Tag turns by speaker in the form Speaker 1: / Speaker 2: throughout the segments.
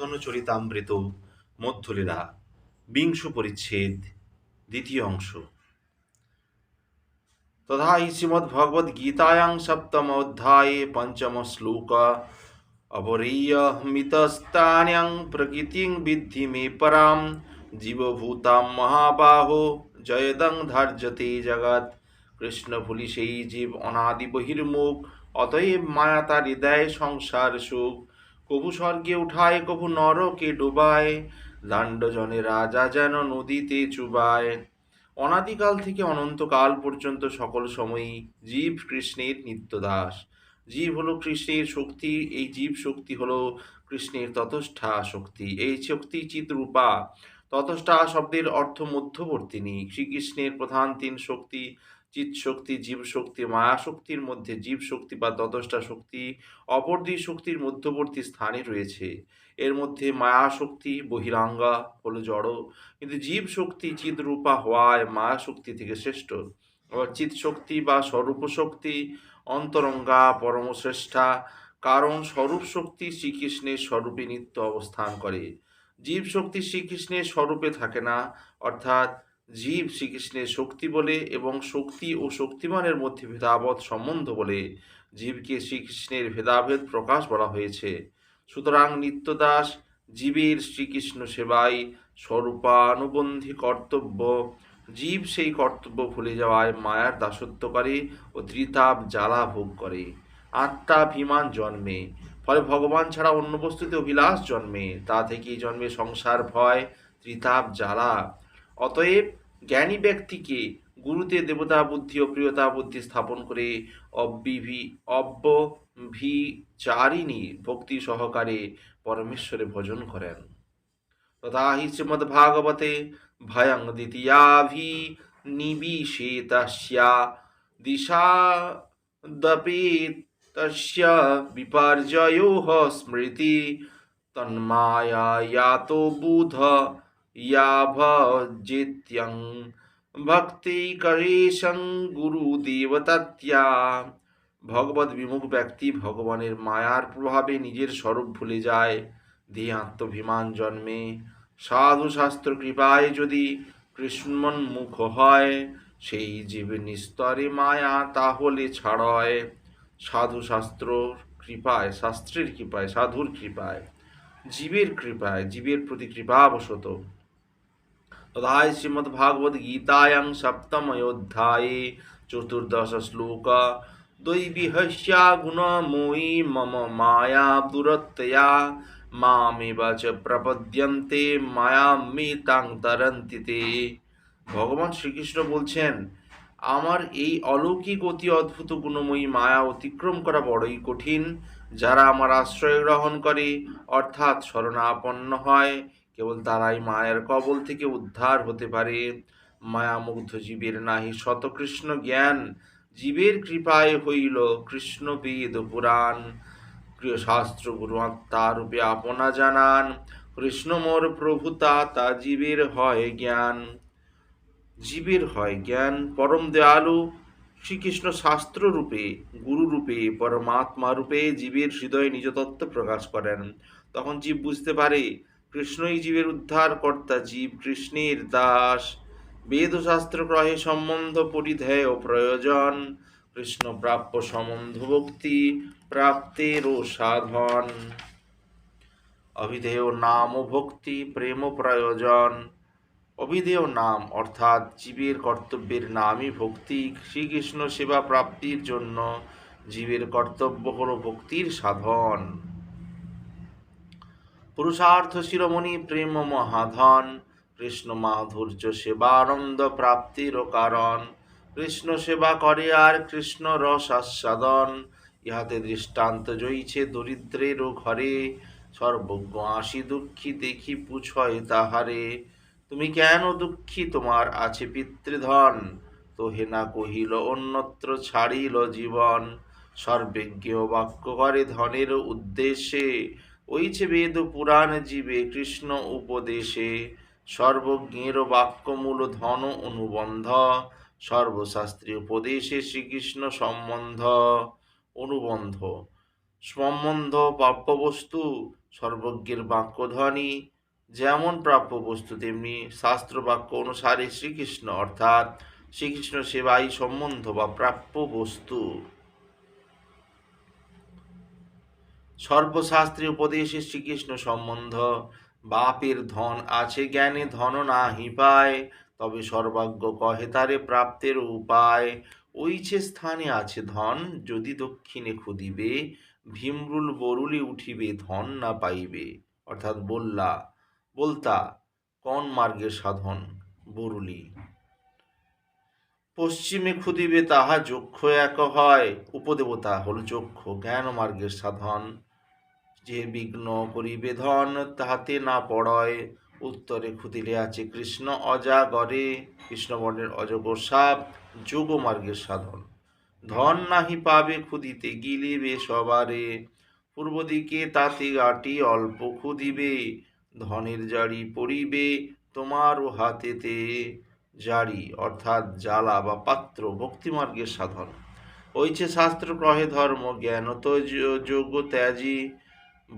Speaker 1: চরিতামৃত মধ্যলীলা, বিংশ পরিচ্ছেদ, দ্বিতীয় অংশ। তথা হি শ্রীমদ্ভগবদ্গীতায়াং সপ্তম অধ্যায়ে পঞ্চম শ্লোক। অপরেয়মিতস্তান্যাং প্রকৃতিং বিদ্ধি মে পরাম, জীবভূতাম মহাবাহো, জয়দং ধার্যতে জগৎ। কৃষ্ণ ভুলি সেই জীব অনাদি বহির্মুখ, অতএব মায়া তার হৃদয় সংসার সুখ। কভু স্বর্গে উঠায় কভু নরকে ডুবায়। দাণ্ডজনে রাজা যেন নদীতে চুবায়। অনাদিকাল থেকে অনন্তকাল পর্যন্ত সকল সময়ই জীব কৃষ্ণের নিত্যদাস। জীব হলো কৃষ্ণের শক্তি, এই জীব শক্তি হলো কৃষ্ণের ততষ্ঠা শক্তি। এই শক্তি চিৎরূপা ততষ্ঠা শব্দের অর্থ মধ্যবর্তিনী। শ্রীকৃষ্ণের প্রধান তিন শক্তি চিৎ শক্তি জীব শক্তি মায়া শক্তির মধ্যে জীব শক্তি বা ততষ্ঠা শক্তি অপর দুই শক্তির মধ্যবর্তী স্থানে রয়েছে। এর মধ্যে মায়া শক্তি বহিরাঙ্গা হলো জড় কিন্তু জীব শক্তি চিৎরূপা হওয়ায় মায়া শক্তি থেকে শ্রেষ্ঠ। আবার চিৎ শক্তি বা স্বরূপ শক্তি অন্তরঙ্গা পরমশ্রেষ্ঠা, কারণ স্বরূপ শক্তি শ্রীকৃষ্ণের স্বরূপে নিত্য অবস্থান করে। জীব শক্তি শ্রীকৃষ্ণের স্বরূপে থাকে না, অর্থাৎ জীব শ্রীকৃষ্ণের শক্তি বলে এবং শক্তি ও শক্তিমানের মধ্যে ভেদাবধ সম্বন্ধ বলে জীবকে শ্রীকৃষ্ণের ভেদাভেদ প্রকাশ বলা হয়েছে। সুতরাং নিত্যদাস জীবের শ্রীকৃষ্ণ সেবাই স্বরূপানুবন্ধী কর্তব্য। জীব সেই কর্তব্য ভুলে যাওয়ায় মায়ার দাসত্ব করে ও ত্রিতাপ জ্বালা ভোগ করে। আত্মাভিমান জন্মে, ফলে ভগবান ছাড়া অন্য বস্তুতে অভিলাষ জন্মে। তা থেকেই জন্মে সংসার ভয়, ত্রিতাপ, জ্বালা। অতএব জ্ঞানী ব্যক্তিকে গুরুতে দেবতা বুদ্ধি ও প্রিয়তা বুদ্ধি স্থাপন করে অব্যভি, অব্যভিচারিণী ভক্তি সহকারে পরমেশ্বরে ভজন করেন। তথা হি শ্রীমদ্ভাগবতে ভয়ং দ্বিতীয়াভি নিবিষেতস্যা দিশাদপি তস্য বিপর্যয়োः স্মৃতি তন্মায়াতো বুধ ইয়াভজিত্যং ভক্তিকরেশং গুরু দেবতাত্যা ভগবত বিমুখ ব্যক্তি ভগবানের মায়ার প্রভাবে নিজের স্বরূপ ভুলে যায়, দেহে আত্মভিমান জন্মে। সাধু শাস্ত্র কৃপায় যদি কৃষ্ণ মুখ হয়, সেই জীব নিস্তরে মায়া তাহলে ছাড়য়। সাধু শাস্ত্র কৃপায়, শাস্ত্রের কৃপায়, সাধুর কৃপায়, জীবের কৃপায়, জীবের প্রতি কৃপাবশত। সপ্তময়োধ্যায়ে চতুর্দশ শ্লোক দৈবিহস্যা গুণময়ী মম মায়া দুরত্যয়া মামেব চ প্রপদ্যন্তে মায়ামি তাং তরন্তি তে ভগবান শ্রীকৃষ্ণ বলছেন আমার এই অলৌকিক অতি অদ্ভুত গুণময়ী মায়া অতিক্রম করা বড়ই কঠিন, যারা আমার আশ্রয় গ্রহণ করে, অর্থাৎ শরণাপন্ন হয়। কেবল তারাই মায়ের কবল থেকে উদ্ধার হতে পারে। মায়ামুগ্ধ জীবের নাহি শতকৃষ্ণ জ্ঞান, জীবের কৃপায় হইল কৃষ্ণ বেদ পুরাণ। প্রিয় শাস্ত্র গুরু আত্মা রূপে আপনা জানান, কৃষ্ণ মোর প্রভুতা তা জীবের হয় জ্ঞান। জীবের হয় জ্ঞান, পরম দয়ালু শ্রীকৃষ্ণ শাস্ত্র রূপে, গুরু রূপে, পরমাত্মা রূপে জীবের হৃদয়ে নিজ তত্ত্ব প্রকাশ করেন। তখন জীব বুঝতে পারে কৃষ্ণই জীবের উদ্ধার কর্তা জীব কৃষ্ণের দাস। বেদ শাস্ত্র গ্রহে সম্বন্ধ পরিধেয় প্রয়োজন। কৃষ্ণ প্রাপ্য সম্বন্ধ ভক্তি প্রাপ্তেরও সাধন। অভিধেয় নাম ও ভক্তি প্রেম প্রয়োজন। অভিধেয় নাম অর্থাৎ জীবের কর্তব্যের নামই ভক্তি। শ্রীকৃষ্ণ সেবা প্রাপ্তির জন্য জীবের কর্তব্য হল ভক্তির সাধন। পুরুষার্থ শিরোমণি প্রেম মহাধন, কৃষ্ণ মাধুর্য সেবানন্দ প্রাপ্তির কারণ। কৃষ্ণ সেবা করে আর কৃষ্ণ রস আস্বাদন, ইহাতে দৃষ্টান্ত জইছে দরিদ্রেরও ঘরে। সর্বজ্ঞ আসি দুঃখী, দেখি পুছয় তাহারে। তুমি কেন দুঃখী? তোমার আছে পিতৃধন। তো হেনা কহিল অন্যত্র ছাড়িল জীবন। সর্বজ্ঞ বাক্য করে ধনের উদ্দেশ্যে। ওইছে বেদ পুরাণ জীবে কৃষ্ণ উপদেশে। সর্বজ্ঞের বাক্যমূল ধন অনুবন্ধ, সর্বশাস্ত্রী উপদেশে শ্রীকৃষ্ণ সম্বন্ধ। অনুবন্ধ। সম্বন্ধ প্রাপ্যবস্তু, সর্বজ্ঞের বাক্যধ্বনি। যেমন প্রাপ্য বস্তু তেমনি শাস্ত্র বাক্য অনুসারে শ্রীকৃষ্ণ, অর্থাৎ শ্রীকৃষ্ণ সেবাই সম্বন্ধ বা প্রাপ্য বস্তু সর্বশাস্ত্রী উপদেশে শ্রীকৃষ্ণ সম্বন্ধ। বাপের ধন আছে জ্ঞানে, ধন নাহি পায়, তবে সর্বাজ্ঞ কহে তারে প্রাপ্তের উপায়। ওইছে স্থানে আছে ধন, যদি দক্ষিণে খুদিবে, ভীমরুল বরুলি উঠিবে, ধন না পাইবে। অর্থাৎ বললা, বলতা, কোন মার্গের সাধন? বরুলি। পশ্চিমে খুদিবে, তাহা যক্ষ এক হয়। উপদেবতা হল যক্ষ জ্ঞান মার্গের সাধন। যে বিঘ্ন করিবে ধন, তাহাতে না পড়য়। উত্তরে খুদিলে আছে কৃষ্ণ অজাগরে। কৃষ্ণবর্ণের অজগর সাপ, যোগমার্গের সাধন। ধন নাহি পাবে খুদিতে গিলিবে সবারে। পূর্ব দিকে তাতে গাটি অল্প খুদিবে ধনের জাড়ি পড়িবে তোমারও হাতেতে। জারি অর্থাৎ জ্বালা বা পাত্র ভক্তিমার্গের সাধন। ওইছে শাস্ত্র কহে ধর্ম, জ্ঞান তো যো- যোগ্য ত্যাজি।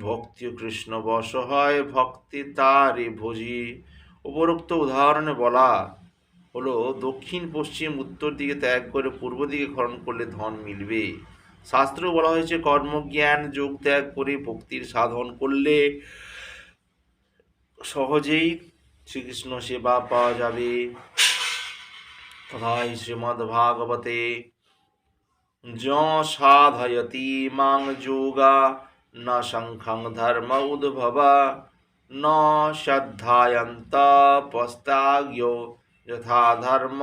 Speaker 1: ভক্তি কৃষ্ণ বশ হয় ভক্তি তারে ভোজি। উপরোক্ত উদাহরণে বলা হলো, দক্ষিণ, পশ্চিম, উত্তর দিকে ত্যাগ করে পূর্ব দিকে খরণ করলে ধন মিলবে। শাস্ত্র বলা হয়েছে, কর্মজ্ঞান, যোগ ত্যাগ করে ভক্তির সাধন করলে সহজেই শ্রীকৃষ্ণ সেবা পাওয়া যাবে। তথাই শ্রীমদ্ভাগবতে য সাধয়তি মাং যোগা। न शङ्खं धर्म उद्भव, न श्रद्धायन्तपस्ताज्ञो यथा धर्म,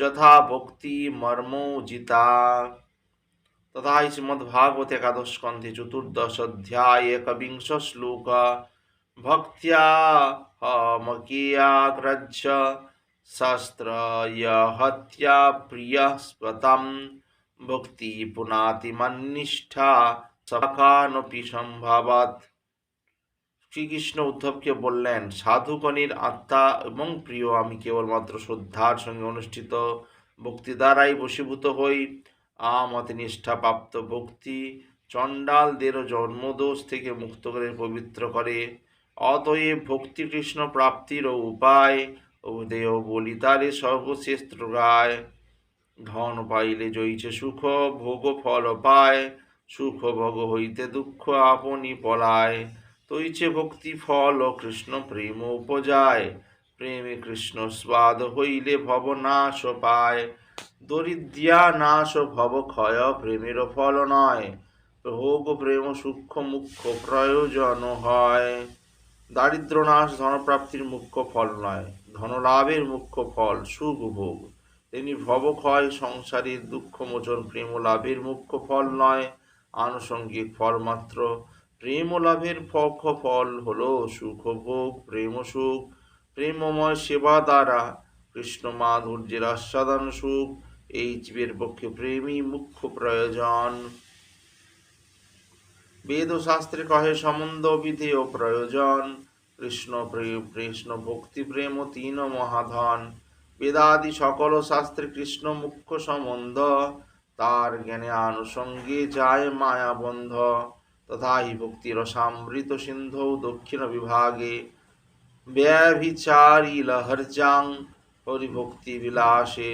Speaker 1: यथा भक्ति मर्मोजिता। तथा श्रीमद्भागवत एकादश कंधे चतुर्दश अध्याय एकविंश श्लोक भक्तियाग्रज शस्त्र हत्या शस्त्रयहत्या प्रियस्वतं भुक्ति पुनातिमन्निष्ठा শ্রীকৃষ্ণ উদ্ধবকে বললেন সাধুগণের আত্মা এবং প্রিয়, আমি কেবলমাত্র শ্রদ্ধার সঙ্গে অনুষ্ঠিত ভক্তি দ্বারাই বশীভূত হই। আমতে নিষ্ঠাপ্রাপ্ত ভক্তি চণ্ডালদেরও জন্মদোষ থেকে মুক্ত করে পবিত্র করে। অতএব ভক্তি কৃষ্ণ প্রাপ্তিরও উপায় উদয় বলি তারে সর্বশ্রেষ্ঠ গায়। ধন পাইলে জইছে সুখ, ভোগ ফল পায়। সুখ ভোগ হইতে দুঃখ আপনি পলায়। তৈছে ভক্তি ফল ও কৃষ্ণ প্রেম উপজায়। প্রেমে কৃষ্ণ স্বাদ হইলে ভব নাশ পায়। দরিদ্রিয়া নাশ ভব ক্ষয় প্রেমের ফল নয়। ভোগ, প্রেম সূক্ষ্ম মুখ্য প্রয়োজন হয়। দারিদ্র নাশ ধনপ্রাপ্তির মুখ্য ফল নয়, ধনলাভের মুখ্য ফল সুখ ভোগ। তেমনি ভবক্ষয় সংসারের দুঃখ মোচন প্রেম লাভের মুখ্য ফল নয়। আনুষঙ্গিক ফল মাত্র। প্রেম লাভের পক্ষ ফল হলো সুখ ভোগ, প্রেম সুখ, প্রেমময় সেবা দ্বারা। কৃষ্ণ মাধুর্যের আস্বাদন সুখ, এই জীবের পক্ষে প্রেমই মুখ্য প্রয়োজন। বেদ শাস্ত্রে কহে, সম্বন্ধ বিধি ও প্রয়োজন। কৃষ্ণ প্রেম, কৃষ্ণ ভক্তি, প্রেম তিন মহাধন। বেদাদি সকল শাস্ত্রে কৃষ্ণ মুখ্য সম্বন্ধ। তার জ্ঞানে আনুষঙ্গে যায় মায়াবন্ধ তথা হি ভক্তির সামৃত সিন্ধৌ দক্ষিণ বিভাগে। ব্যভিচারী লহর্জাং হরিভক্তি বিলাসে।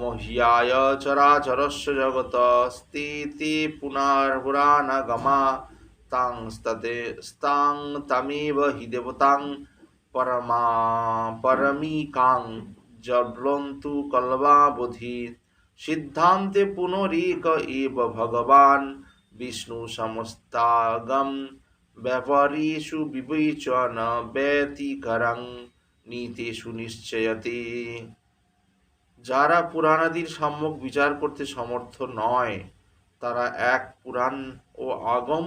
Speaker 1: মহ্যায় চরাচরস্য জগত স্থিতি পুনর্পুরাণগমা তাং স্ততে স্তাং তমেব হি দেবতাং পরমা পরমিকাং জব্লন্তু কল্বাবধি। সিদ্ধান্তে পুনরেক এব ভগবান, বিষ্ণু সমস্তাগম ব্যাপারেষু বিবেচন ব্যতিকরং নীতিষু নিশ্চয়তে যারা পুরাণাদির সম্যক বিচার করতে সমর্থ নয়, তারা এক পুরাণ ও আগম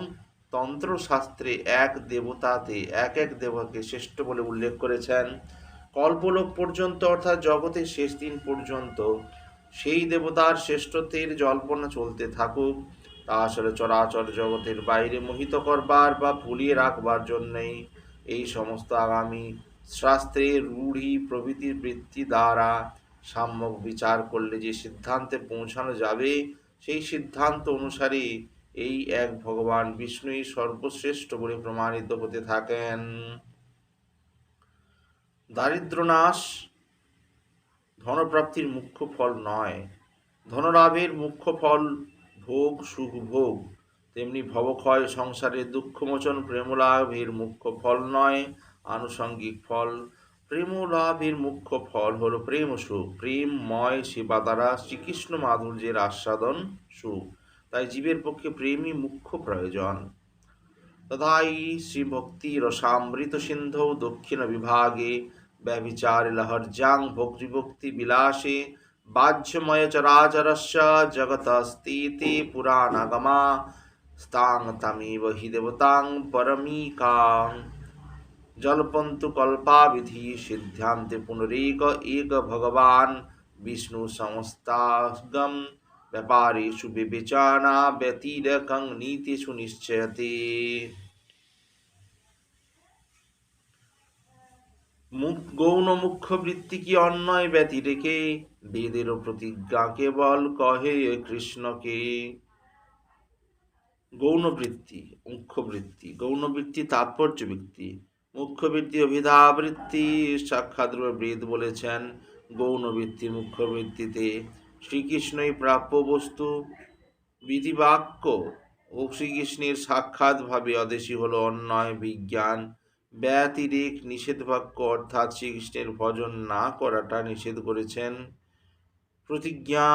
Speaker 1: তন্ত্রশাস্ত্রে এক দেবতাতে, এক এক দেবতাকে শ্রেষ্ঠ বলে উল্লেখ করেছেন। কল্পলোক পর্যন্ত অর্থাৎ জগতের শেষ দিন পর্যন্ত সেই দেবতার শ্রেষ্ঠত্বের জল্পনা চলতে থাকুক, তা আসলে চরাচর জগতের বাইরে মোহিত করবার বা ভুলিয়ে রাখবার জন্যই এই সমস্ত আগামী শাস্ত্রে রূঢ়ি প্রভৃতির বৃত্তি দ্বারা সাম্যক বিচার করলে যে সিদ্ধান্তে পৌঁছানো যাবে, সেই সিদ্ধান্ত অনুসারে এই এক ভগবান বিষ্ণুই সর্বশ্রেষ্ঠ বলে প্রমাণিত হতে থাকেন। দারিদ্র নাশ ধনপ্রাপ্তির মুখ্য ফল নয়। ধনলাভের মুখ্য ফল ভোগ, সুখ ভোগ। তেমনি ভবক্ষয় সংসারের দুঃখমোচন প্রেমলাভের মুখ্য ফল নয়, আনুষঙ্গিক ফল। প্রেম লাভের মুখ্য ফল হল প্রেম সুখ। প্রেমময় সেবা দ্বারা শ্রীকৃষ্ণ মাধুর্যের আস্বাদন সুখ। তাই জীবের পক্ষে প্রেমই মুখ্য প্রয়োজন। তথাই শ্রীভক্তি রসামৃত সিন্ধৌ দক্ষিণ বিভাগে ব্যভিচার লহর্যাং ভক্তিভক্তি বিলাসে বাহ্যময় চরাচরস্য জগতস্তীতি পুরাণাগমা স্তাং তমিব হি দেবতাং পরমিকাং। জল্পন্তু কল্পাবিধি সিদ্ধান্তে পুনরেক এক ভগবান বিষ্ণু সমস্তাগম ব্যাপারেষু বিবেচনা ব্যতিরকং নীতিষু নিশ্চয়তে। মুখ গৌণ মুখ্য বৃত্তি কি অন্যয় ব্যতি রেখে? বেদের প্রতিজ্ঞা কেবল কহে কৃষ্ণকে। গৌণ বৃত্তি মুখ্য বৃত্তি গৌণ বৃত্তি তাৎপর্য বৃত্তি। মুখ্য বৃত্তি অভিধা বৃত্তি সাক্ষাৎ বেদ বলেছেন গৌণ বৃত্তি মুখ্য বৃত্তিতে শ্রীকৃষ্ণই প্রাপ্য বস্তু। বিধিবাক্য, ও শ্রীকৃষ্ণের সাক্ষাৎভাবে অদেশী হলো অন্যয় বিজ্ঞান। ব্যতিরেক নিষেধ বাক্য অর্থাৎ শ্রীকৃষ্ণের ভজন না করাটা নিষেধ করেছেন। প্রতিজ্ঞা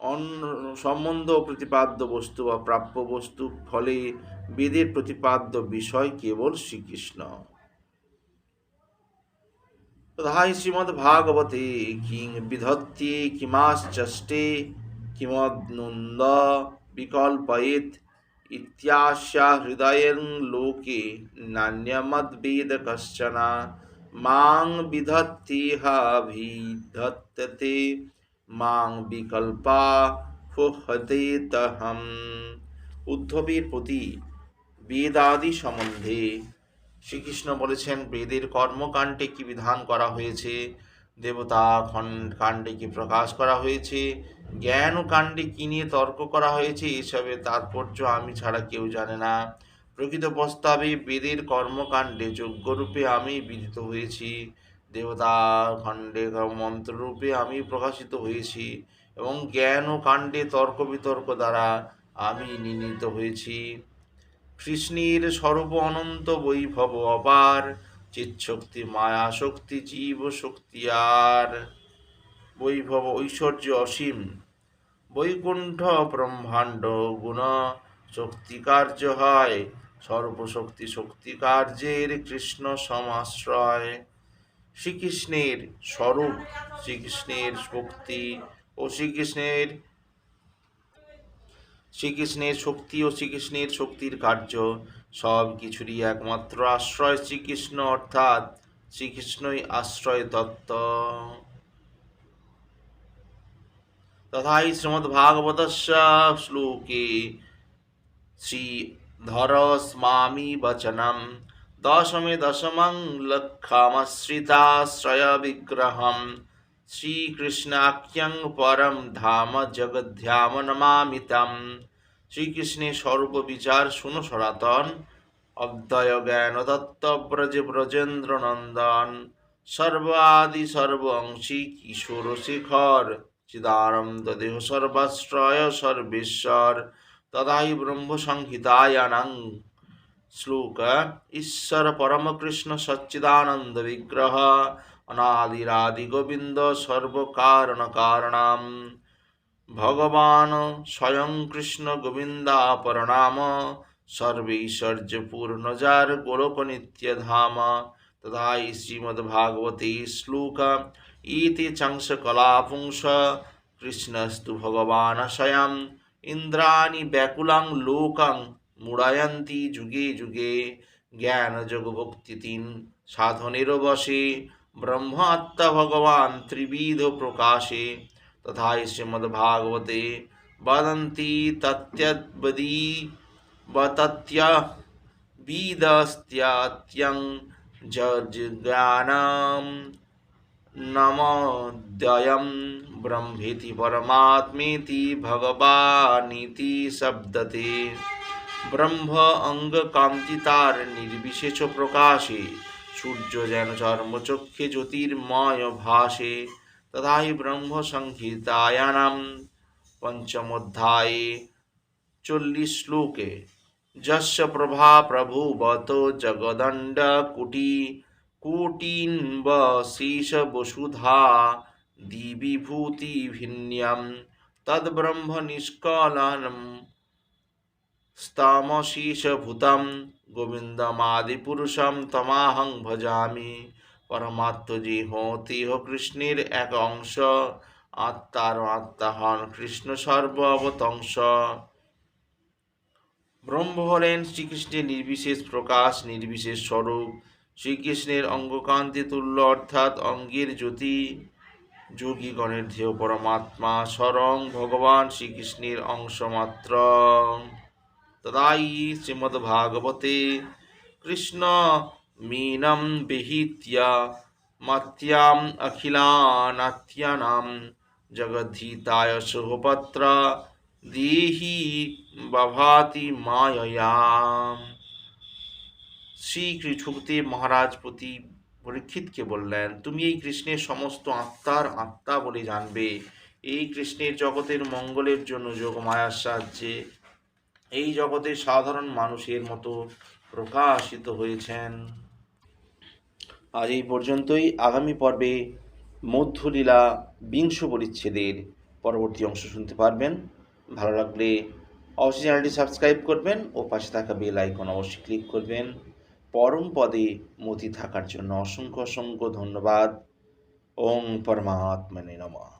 Speaker 1: অন্য সম্বন্ধ প্রতিপাদ্য বস্তু বা প্রাপ্য বস্তু ফলে বেদের প্রতিপাদ্য বিষয় কেবল শ্রীকৃষ্ণ। তথাই শ্রীমদ্ ভাগবতে কিং বিধত্তে কিমাশ্চষ্টে কিমদ্নন্দ বিকল্পয়েত ইত্যাশা হৃদয়ের লোকে নান্যমদ্বেদ কশ্চন মাং বিধত্তিহাভিধত্ততে মাং বিকল্পা ফুহতেতহম উদ্ধবের প্রতি বেদাদি সম্বন্ধে শ্রীকৃষ্ণ বলেছেন বেদের কর্মকাণ্ডে কি বিধান করা হয়েছে দেবতা কাণ্ডে কি প্রকাশ করা হয়েছে? জ্ঞান ও কাণ্ডে কি নিয়ে তর্ক করা হয়েছে? এসবের তাৎপর্য আমি ছাড়া কেউ জানে না। প্রকৃত প্রস্তাবে বেদের কর্মকাণ্ডে যোগ্যরূপে আমি বিদিত হয়েছি। দেবতা খণ্ডে মন্ত্ররূপে আমি প্রকাশিত হয়েছি এবং জ্ঞান ও কাণ্ডে তর্ক বিতর্ক দ্বারা আমি নির্ণীত হয়েছি। কৃষ্ণের স্বরূপ অনন্ত বৈভব অপার। চিৎশক্তি, মায়া শক্তি, জীব শক্তি আর বৈভব ঐশ্বর্য অসীম। বৈকুণ্ঠ ব্রহ্মাণ্ড গুণ শক্তি কার্য হয়। সর্বশক্তি শক্তি কার্যের কৃষ্ণ সমাশ্রয়। শ্রীকৃষ্ণের স্বরূপ, শ্রীকৃষ্ণের শক্তি ও শ্রীকৃষ্ণের শ্রীকৃষ্ণের শক্তি ও শ্রীকৃষ্ণের শক্তির কার্য সব কিছুরই একমাত্র আশ্রয় শ্রীকৃষ্ণ, অর্থাৎ শ্রীকৃষ্ণই আশ্রয় তত্ত্ব তথাই শ্রীমদ্ভাগবতস্য শ্লোকে শ্রীধর স্মামি বচনম দশমে দশমং লক্ষামশ্রিতাশ্রয় বিগ্রহম শ্রীকৃষ্ণাখ্যং পরম ধাম জগদ্ধাম নমামিতম শ্রীকৃষ্ণের স্বরূপ বিচার শুনো সনাতন। অব্দয় জ্ঞান দত্ত ব্রজ ব্রজেন্দ্র নন্দন সর্বাদি সর্বংশী কিশোর শিখর। চিদানন্দ দেহ সর্বাশ্রয় সর্বেশ্বর। তদাই ব্রহ্ম সংহিতায়ানং। শ্লোক, ঈশ্বর পরমকৃষ্ণ সচ্চিদানন্দ বিগ্রহ। অনাদিরাদি গোবিন্দ সর্বকারণ কারণাম ভগবান স্বয়ং কৃষ্ণ গোবিন্দা গোবিন্দাপরনাম সর্বৈশ্বর্য পূর্ণজার গোলক নিত্যধাম তথাই শ্রীমদ্ভাগবতে শ্লোক, ইতি চংস কলাপুংস কৃষ্ণস্তু ভগবান স্বয়ং। ইন্দ্রাণি ব্যাকুলাং লোকং মুড়ায়ন্তি যুগে যুগে। জ্ঞান যোগ ভক্তি তিন সাধনেরও বসে ব্রহ্ম আত্মা ভগবান ত্রিবিধ প্রকাশে। তথা শ্রীমদ্ভাগবতে वदन्ति तत्यद्वदी वतत्य बीदस्त्यात्यं जज्ञानं नमोऽद्वयं ब्रह्मेति परमात्मेति ভগবানীতি শব্দতে ব্রহ্ম অঙ্গ কান্তিতার নির্বিশেষ প্রকাশে সূর্য যেন চর্মচক্ষে জ্যোতির্ময় ভাসে तथा ही ब्रह्म संहितायाम पंचमोध्याय चोलीस श्लोके जस् प्रभा प्रभुवत जगदंड कुटी कूटीन्वशीष वसुधा दिविभूतिभिन्यं तद्ब्रह्मनिष्कलनं स्तमशीषभूतं। गोविंदमादिपुरुषम तमाहं भजामि। পরমাত্ম যে হতি হ কৃষ্ণের এক অংশ, আত্মার আত্মা হন কৃষ্ণ সর্ব অবতংশ ব্রহ্ম হলেন শ্রীকৃষ্ণের নির্বিশেষ প্রকাশ, নির্বিশেষ স্বরূপ। শ্রীকৃষ্ণের অঙ্গকান্তি তুল্য অর্থাৎ অঙ্গের জ্যোতি। যোগীগণের ধ্যেয় পরমাত্মা স্বরং ভগবান শ্রীকৃষ্ণের অংশ মাত্র তদাই শ্রীমদ্ভাগবতে কৃষ্ণ মীনম বিহিত্য মত্যাম অখিলানাথ্যানাম জগদ্ধীতায় শুভপত্র দেহি বাভাতি মায়য়াম। শ্রী সুখদেব মহারাজ প্রতি পরীক্ষিতকে বললেন, তুমি এই কৃষ্ণের সমস্ত আত্মার আত্মা বলে জানবে। এই কৃষ্ণের জগতের মঙ্গলের জন্য যোগমায়ার সাহায্যে এই জগতে সাধারণ মানুষের মতো প্রকাশিত হয়েছেন। আজ এই পর্যন্তই। আগামী পর্বে মধ্যলীলা বিংশ পরিচ্ছেদের পরবর্তী অংশ শুনতে পারবেন। ভালো লাগলে অবশ্যই চ্যানেলটি সাবস্ক্রাইব করবেন ও পাশে থাকা বেল আইকন অবশ্যই ক্লিক করবেন। পরম পদে মতি থাকার জন্য অসংখ্য অসংখ্য ধন্যবাদ। ওং পরমাত্মনে নমঃ।